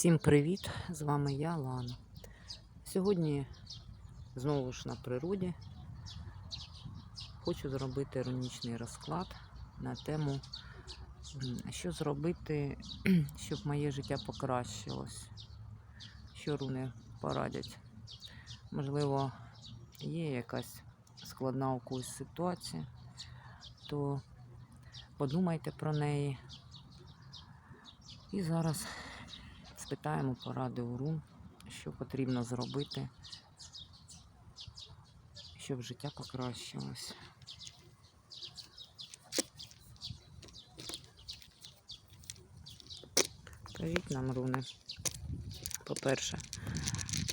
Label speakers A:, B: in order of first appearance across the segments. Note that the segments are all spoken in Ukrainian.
A: Всім привіт! З вами я, Лана. Сьогодні знову ж на природі хочу зробити рунічний розклад на тему, що зробити, щоб моє життя покращилось. Що руни порадять. Можливо, є якась складна у когось ситуація, то подумайте про неї. І зараз спитаємо поради у рун, що потрібно зробити, щоб життя покращилось. Кажіть нам, руни. По-перше,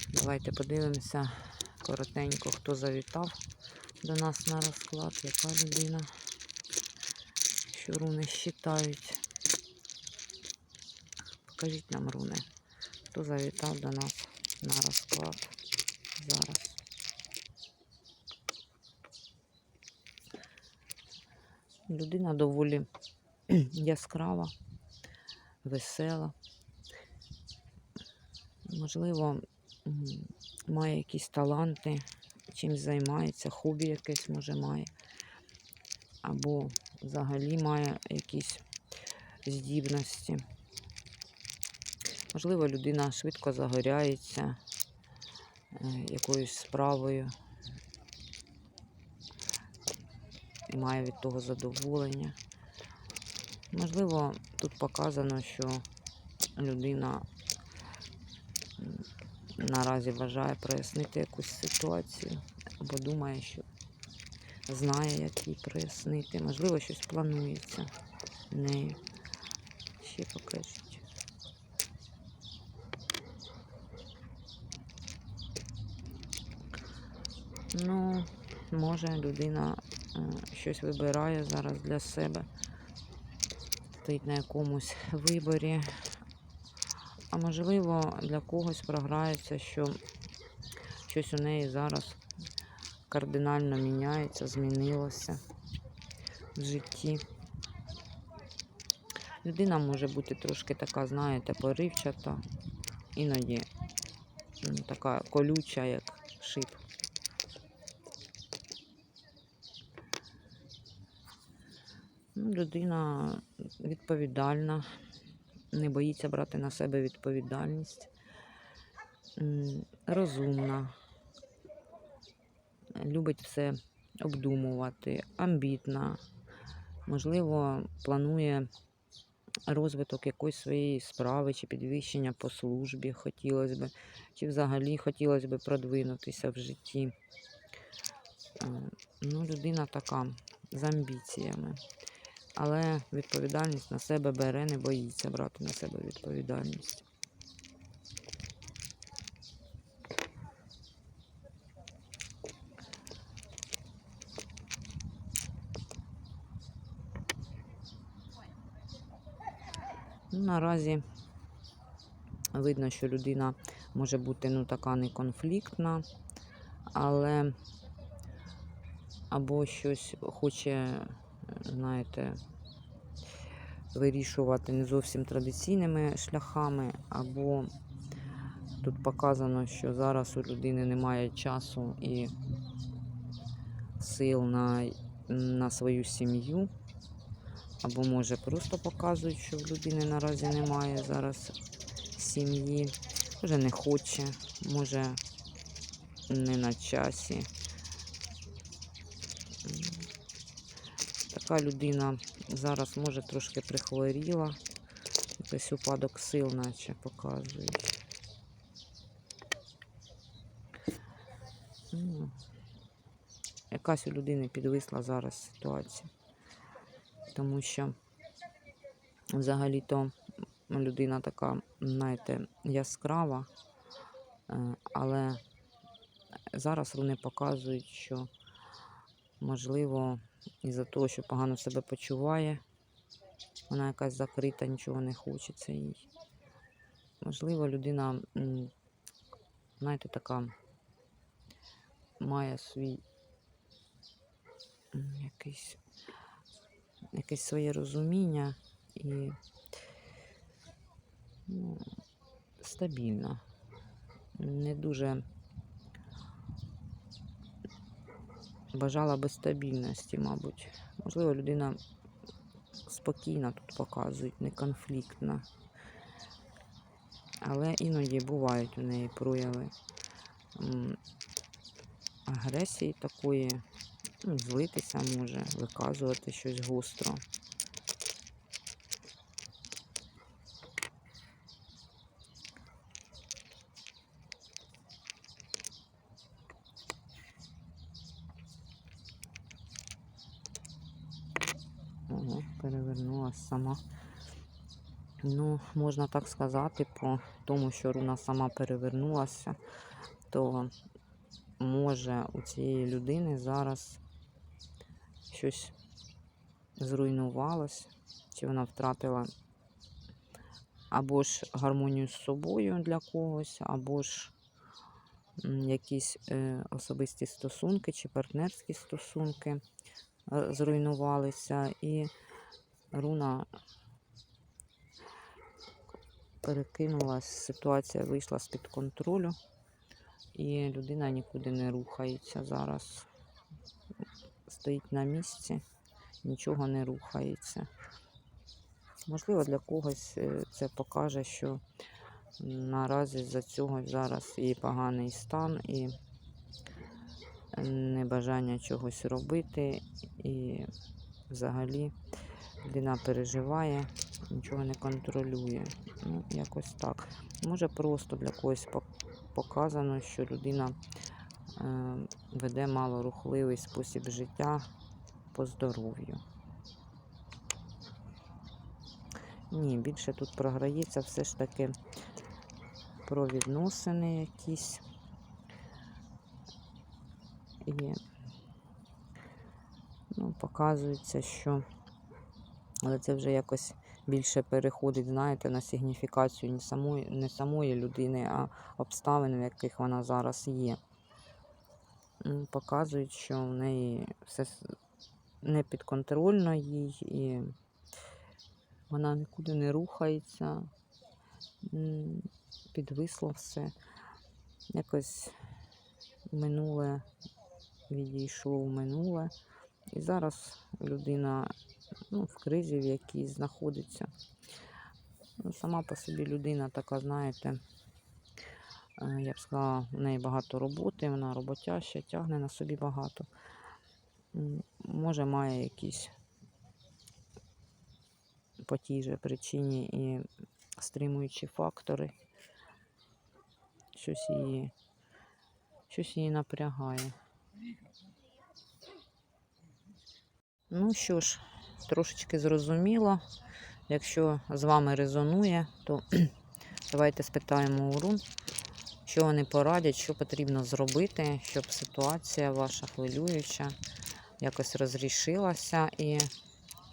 A: давайте подивимося коротенько, хто завітав до нас на розклад, яка людина, що руни считають. Покажіть нам руни, хто завітав до нас на розклад зараз. Людина доволі яскрава, весела. Можливо, має якісь таланти, чимось займається, хобі якесь може має. Або взагалі має якісь здібності. Можливо, людина швидко загоряється е, якоюсь справою і має від того задоволення. Можливо, тут показано, що людина наразі бажає прояснити якусь ситуацію, або думає, що знає, як її прояснити. Можливо, щось планується нею. Ще покажіть. Ну, може, людина е, щось вибирає зараз для себе, стоїть на якомусь виборі. А можливо, для когось програється, що щось у неї зараз кардинально міняється, змінилося в житті. Людина може бути трошки така, знаєте, поривчата, іноді така колюча, як шип. Людина відповідальна, не боїться брати на себе відповідальність, розумна, любить все обдумувати, амбітна, можливо, планує розвиток якоїсь своєї справи чи підвищення по службі хотілося б, чи взагалі хотілося б продвинутися в житті. Е, Ну, людина така з амбіціями. Але відповідальність на себе бере, не боїться брати на себе відповідальність. Ну, наразі видно, що людина може бути ну, така не конфліктна, але або щось хоче, знаєте, вирішувати не зовсім традиційними шляхами, або тут показано, що зараз у людини немає часу і сил на, на свою сім'ю. Або може просто показують, що в людини наразі немає зараз сім'ї, може не хоче, може не на часі. Така людина зараз може трошки прихворіла, якийсь упадок сил, наче показують. Ну, Якась у людини підвисла зараз ситуація тому що взагалі-то людина така, знаєте, яскрава, е, але зараз вони показують, що можливо із-за того, що погано себе почуває, вона якась закрита, нічого не хочеться їй. Можливо, людина, знаєте, така має свій якийсь якесь своє розуміння і ну, стабільна. Не дуже бажала би стабільності, мабуть. Можливо, людина спокійна тут показують, не конфліктна. Але іноді бувають у неї прояви агресії такої, ну, злитися може, виказувати щось гостро. Перевернулась сама. Ну, можна так сказати, по тому, що руна сама перевернулася, то може у цієї людини зараз щось зруйнувалось, чи вона втратила або ж гармонію з собою для когось, або ж якісь е, особисті стосунки чи партнерські стосунки е, зруйнувалися, і руна перекинулась, ситуація вийшла з-під контролю, і людина нікуди не рухається зараз. Стоїть на місці, нічого не рухається. Можливо, для когось е, це покаже, що наразі за цього зараз і поганий стан, і небажання чогось робити, і взагалі людина переживає, нічого не контролює. Ну, якось так. Може, просто для когось показано, що людина е, веде малорухливий спосіб життя по здоров'ю. Ні, більше тут програється все ж таки про відносини якісь. І ну, показується, що але це вже якось більше переходить, знаєте, на сигніфікацію не самої, не самої людини, а обставин, в яких вона зараз є. М, Показують, що в неї все не підконтрольно їй, і вона нікуди не рухається, підвисло все. Якось минуле відійшло в минуле. І зараз людина ну, в кризі, в якій знаходиться. Ну, сама по собі людина така, знаєте, е, я б сказала, в неї багато роботи, вона роботяща, тягне на собі багато. Може, має якісь по тій же причині і стримуючі фактори. Щось її, щось її напрягає. Ну що ж, трошечки зрозуміло. Якщо з вами резонує, то давайте спитаємо у рун, що вони порадять, що потрібно зробити, щоб ситуація ваша хвилююча якось розрішилася і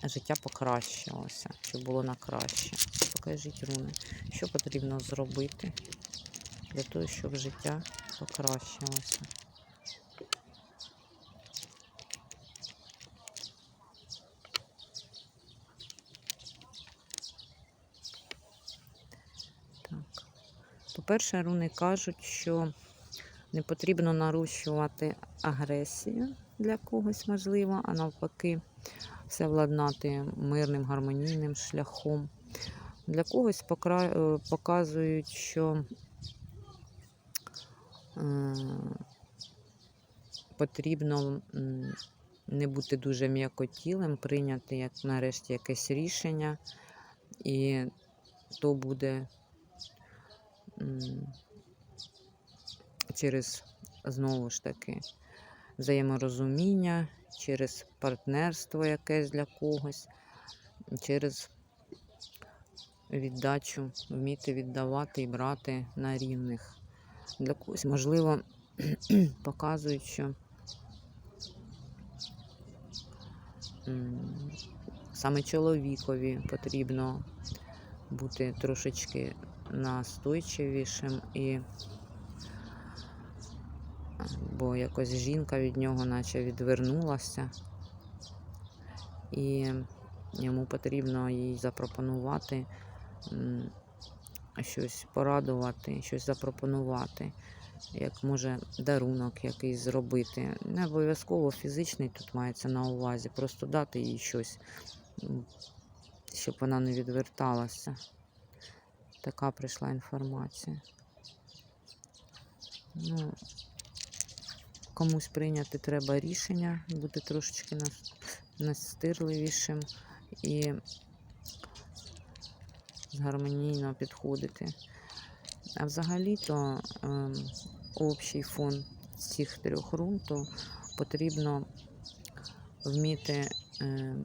A: життя покращилося, щоб було на краще. Покажіть руни, що потрібно зробити для того, щоб життя покращилося. По-перше, руни кажуть, що не потрібно нарощувати агресію для когось, можливо, а навпаки, все владнати мирним, гармонійним шляхом. Для когось покра- е, показують, що е, потрібно не бути дуже м'якотілим, прийняти як нарешті якесь рішення, і то буде через знову ж таки взаєморозуміння, через партнерство якесь для когось, через віддачу, вміти віддавати і брати на рівних. Для когось, можливо, показують, що саме чоловікові потрібно бути трошечки настойчивішим і бо якось жінка від нього наче відвернулася, і йому потрібно їй запропонувати щось порадувати, щось запропонувати, як може дарунок якийсь зробити. Не обов'язково фізичний тут мається на увазі, просто дати їй щось, щоб вона не відверталася. Така прийшла інформація. Ну, комусь прийняти треба рішення, бути трошечки нас- настирливішим і гармонійно підходити. А взагалі-то ем, общий фон цих трьох рун, то потрібно вміти е,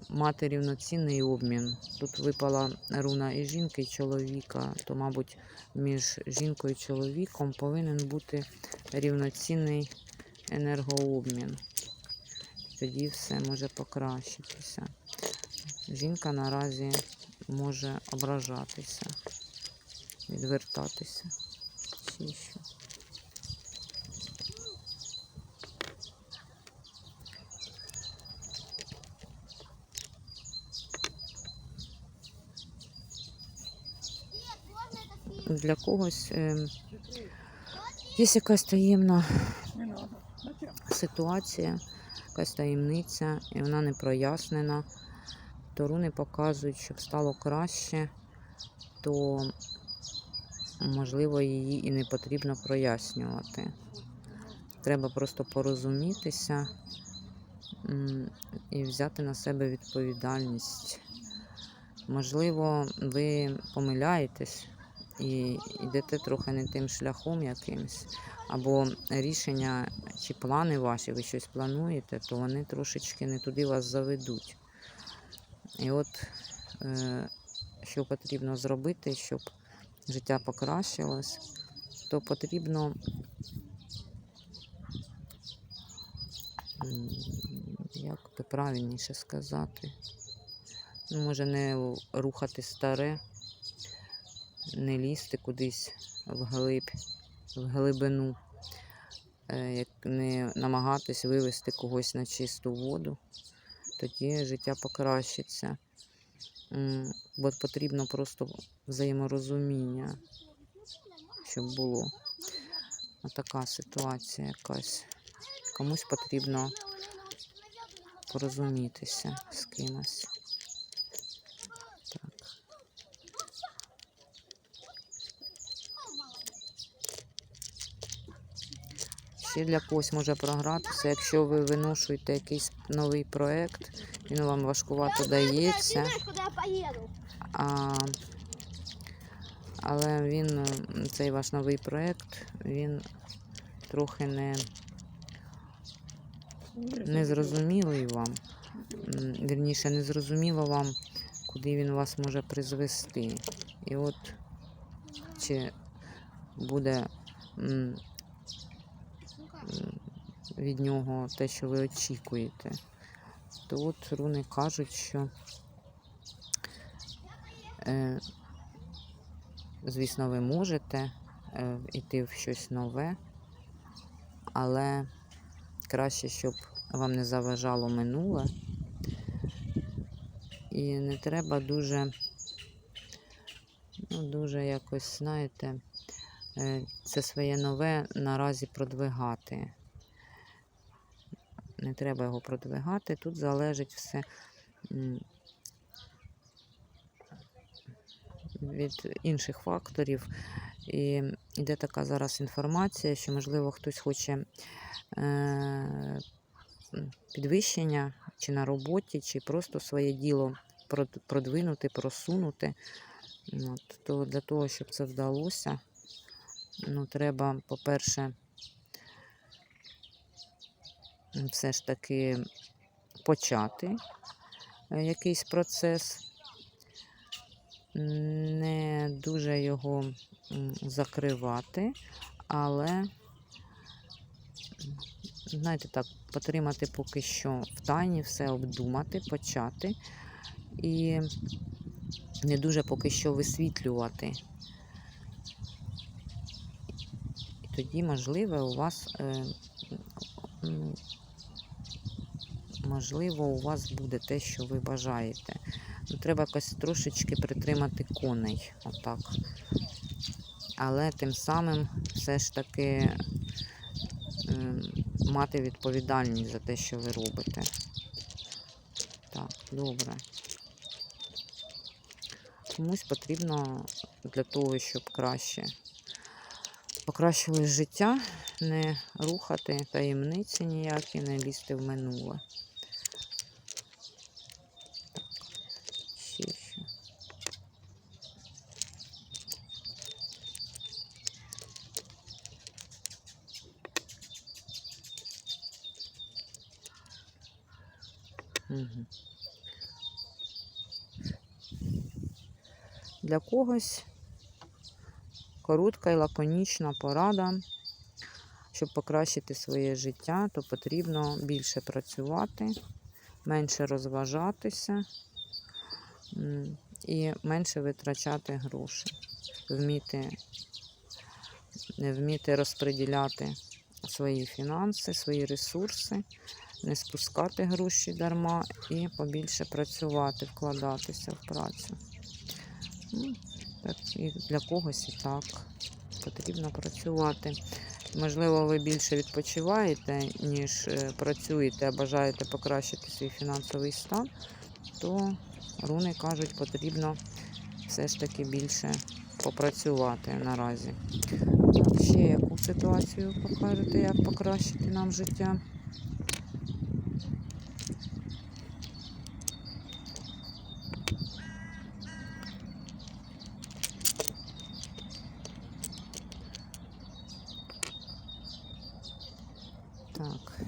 A: мати рівноцінний обмін. Тут випала руна і жінки, і чоловіка, то, мабуть, між жінкою і чоловіком повинен бути рівноцінний енергообмін. Тоді все може покращитися. Жінка наразі може ображатися, відвертатися. Чи що. Для когось е, є якась таємна ситуація, якась таємниця, і вона не прояснена. То руни показують, щоб стало краще, то можливо її і не потрібно прояснювати. Треба просто порозумітися і взяти на себе відповідальність. Можливо, ви помиляєтесь і йдете трохи не тим шляхом якимсь, або рішення чи плани ваші, ви щось плануєте, то вони трошечки не туди вас заведуть. І от е, що потрібно зробити, щоб життя покращилось, то потрібно як би правильніше сказати, ну, може не рухати старе, не лізти кудись вглиб, в глибину, е, не намагатись вивести когось на чисту воду, тоді життя покращиться. Бо потрібно просто взаєморозуміння, щоб було. Отака ситуація якась. Комусь потрібно порозумітися з кимось. Ще для когось може програтися, якщо ви виношуєте якийсь новий проєкт, він вам важкувато дається. А, але він, цей ваш новий проєкт, він трохи не, не зрозумілий вам. Вірніше, не зрозуміло вам, куди він вас може призвести. І от чи буде від нього те, що ви очікуєте. То от руни кажуть, що Е, звісно, ви можете е, йти в щось нове, але краще, щоб вам не заважало минуле. І не треба дуже, ну, дуже якось, знаєте, е, це своє нове наразі продвигати. Не треба його продвигати. Тут залежить все від інших факторів. І йде така зараз інформація, що, можливо, хтось хоче е, підвищення чи на роботі, чи просто своє діло прод- продвинути, просунути. От, то для того, щоб це вдалося, ну, треба, по-перше, все ж таки почати е, якийсь процес не дуже його закривати, але, знаєте, так, потримати поки що в тайні, все обдумати, почати і не дуже поки що висвітлювати. І тоді, можливо, у вас, е, можливо, у вас буде те, що ви бажаєте. Ну, треба якось трошечки притримати коней. Отак. але тим самим все ж таки ем, мати відповідальність за те, що ви робите. Так, добре. Комусь потрібно для того, щоб краще покращилось життя, не рухати таємниці ніякі, не лізти в минуле. Ще. Для когось коротка і лаконічна порада. Щоб покращити своє життя, то потрібно більше працювати, менше розважатися і менше витрачати гроші. Вміти, вміти розподіляти свої фінанси, свої ресурси, не спускати гроші дарма і побільше працювати, вкладатися в працю. І для когось і так потрібно працювати. Можливо, ви більше відпочиваєте, ніж е, працюєте, а бажаєте покращити свій фінансовий стан, то руни кажуть, потрібно все ж таки більше попрацювати наразі. Ще яку ситуацію покажете, як покращити нам життя? Так.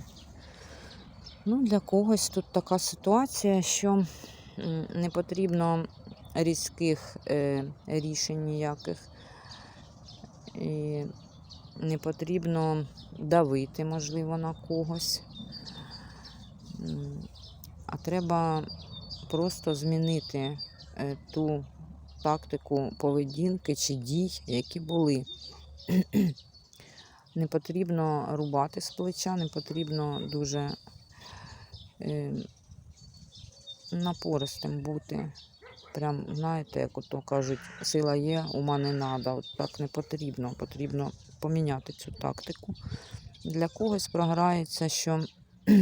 A: Ну, для когось тут така ситуація, що не потрібно різких е, рішень ніяких. І не потрібно давити, можливо, на когось. А треба просто змінити е, ту тактику поведінки чи дій, які були. Не потрібно рубати з плеча, не потрібно дуже напористим бути. Прям, знаєте, як ото кажуть, сила є, ума не треба. От так не потрібно. Потрібно поміняти цю тактику. Для когось програється, що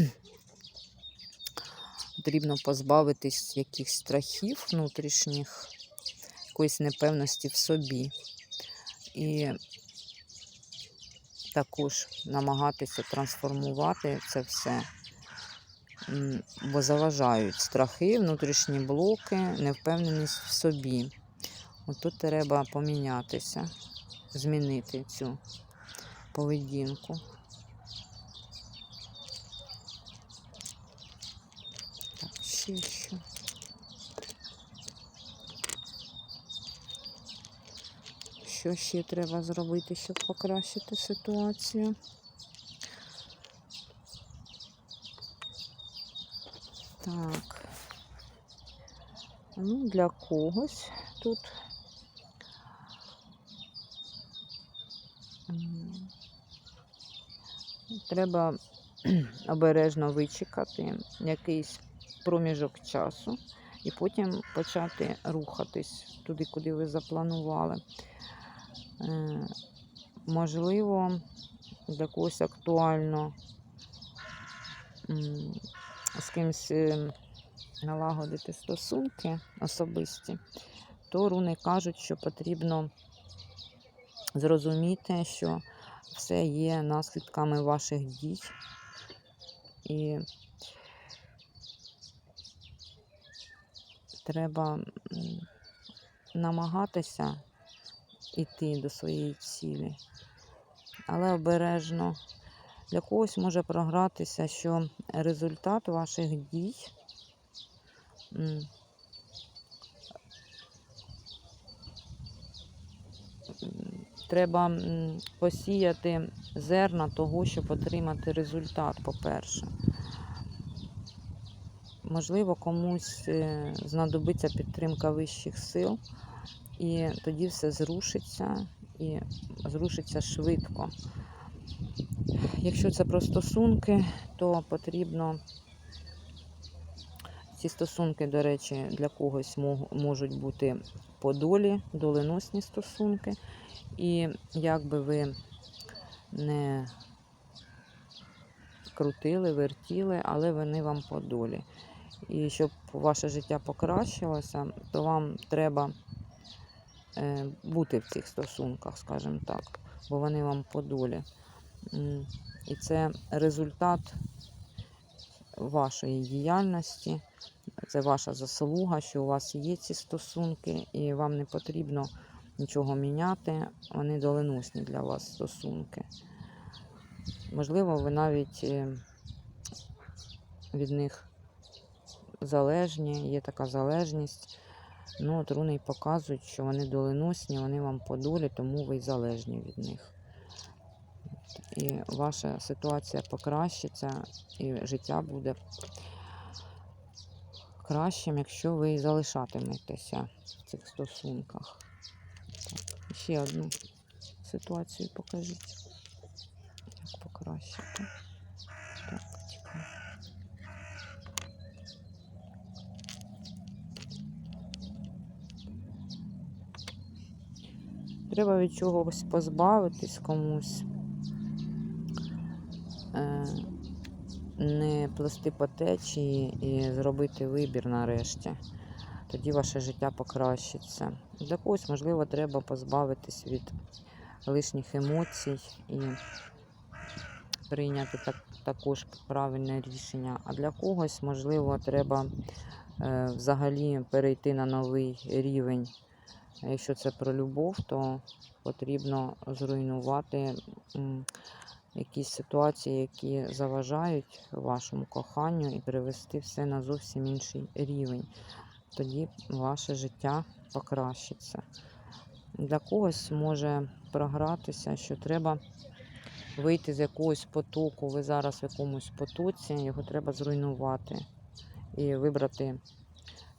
A: потрібно позбавитись якихось страхів внутрішніх, якоїсь непевності в собі. І також намагатися трансформувати це все, бо заважають страхи, внутрішні блоки, невпевненість в собі. От тут треба помінятися, змінити цю поведінку. Так, ще що. Що ще треба зробити, щоб покращити ситуацію? Так. Ну, для когось тут. Треба обережно вичекати якийсь проміжок часу і потім почати рухатись туди, куди ви запланували. Е, Можливо, для когось актуально з кимось е, налагодити стосунки особисті, то руни кажуть, що потрібно зрозуміти, що все є наслідками ваших дій. І треба намагатися йти до своєї цілі. Але обережно для когось може програтися, що результат ваших дій треба посіяти зерна того, щоб отримати результат, по-перше. Можливо, комусь е, знадобиться підтримка вищих сил, і тоді все зрушиться і зрушиться швидко. Якщо це про стосунки, то потрібно ці стосунки, до речі, для когось можуть бути по долі, доленосні стосунки. І як би ви не крутили, вертіли, але вони вам по долі. І щоб ваше життя покращилося, то вам треба е, бути в цих стосунках, скажімо так, бо вони вам по долі. І це результат вашої діяльності, це ваша заслуга, що у вас є ці стосунки, і вам не потрібно нічого міняти. Вони доленосні для вас стосунки. Можливо, ви навіть е, від них залежні, є така залежність. Ну, от руни показують, що вони доленосні, вони вам по долі, тому ви й залежні від них. І ваша ситуація покращиться, і життя буде кращим, якщо ви залишатиметеся в цих стосунках. Так, ще одну ситуацію покажіть. Як покращити. Так. Треба від чогось позбавитись комусь. Не плести по течії і зробити вибір нарешті. Тоді ваше життя покращиться. Для когось, можливо, треба позбавитись від лишніх емоцій і прийняти так, також правильне рішення. А для когось, можливо, треба е, взагалі перейти на новий рівень. Якщо це про любов, то потрібно зруйнувати якісь ситуації, які заважають вашому коханню, і привести все на зовсім інший рівень. Тоді ваше життя покращиться. Для когось може програтися, що треба вийти з якогось потоку. Ви зараз в якомусь потоці, його треба зруйнувати і вибрати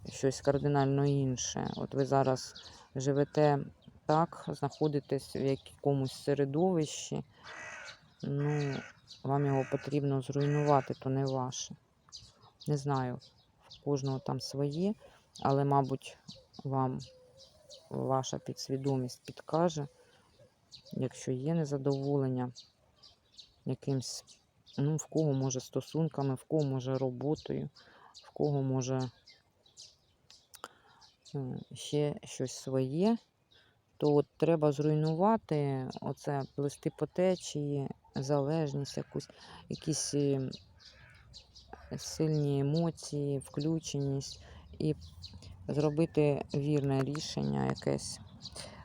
A: щось кардинально інше. От ви зараз живете так, знаходитесь в якомусь середовищі, ну, вам його потрібно зруйнувати, то не ваше. Не знаю, в кожного там своє, але, мабуть, вам ваша підсвідомість підкаже, якщо є незадоволення якимсь, ну, в кого може стосунками, в кого може роботою, в кого може ще щось своє, то от треба зруйнувати оце плести по течії, залежність, якусь, якісь е, сильні емоції, включеність і зробити вірне рішення якесь.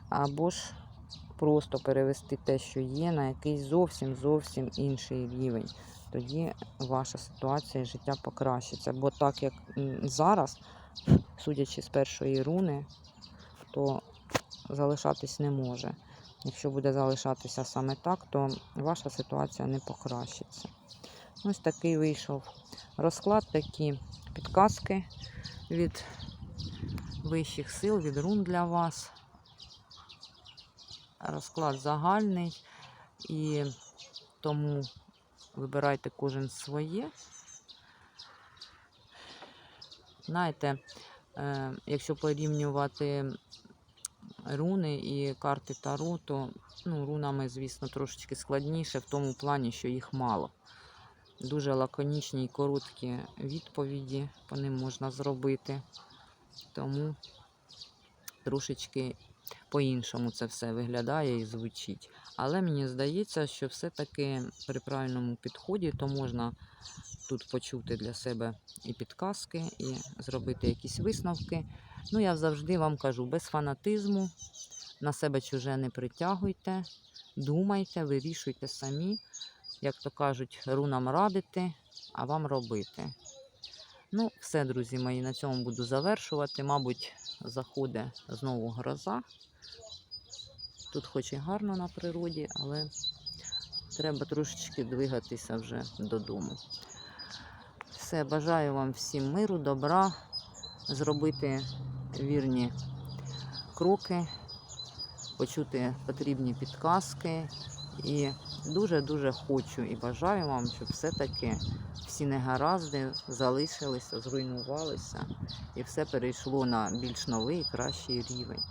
A: Або ж просто перевести те, що є, на якийсь зовсім зовсім інший рівень. Тоді ваша ситуація і життя покращиться. Бо так як зараз, судячи з першої руни, то залишатись не може. Якщо буде залишатися саме так, то ваша ситуація не покращиться. Ось такий вийшов розклад, такі підказки від вищих сил, від рун для вас. Розклад загальний, і тому вибирайте кожен своє. Знаєте, е, якщо порівнювати руни і карти Таро, то ну, рунами, звісно, трошечки складніше в тому плані, що їх мало. Дуже лаконічні і короткі відповіді по ним можна зробити. Тому трошечки по-іншому це все виглядає і звучить. Але мені здається, що все-таки при правильному підході то можна тут почути для себе і підказки, і зробити якісь висновки. Ну, я завжди вам кажу, без фанатизму, на себе чуже не притягуйте, думайте, вирішуйте самі, як то кажуть, рунам радити, а вам робити. Ну, все, друзі мої, на цьому буду завершувати. Мабуть, заходить знову гроза. Тут хоч і гарно на природі, але треба трошечки двигатися вже додому. Все, бажаю вам всім миру, добра, зробити вірні кроки, почути потрібні підказки. І дуже-дуже хочу і бажаю вам, щоб все-таки всі негаразди залишилися, зруйнувалися і все перейшло на більш новий кращий рівень.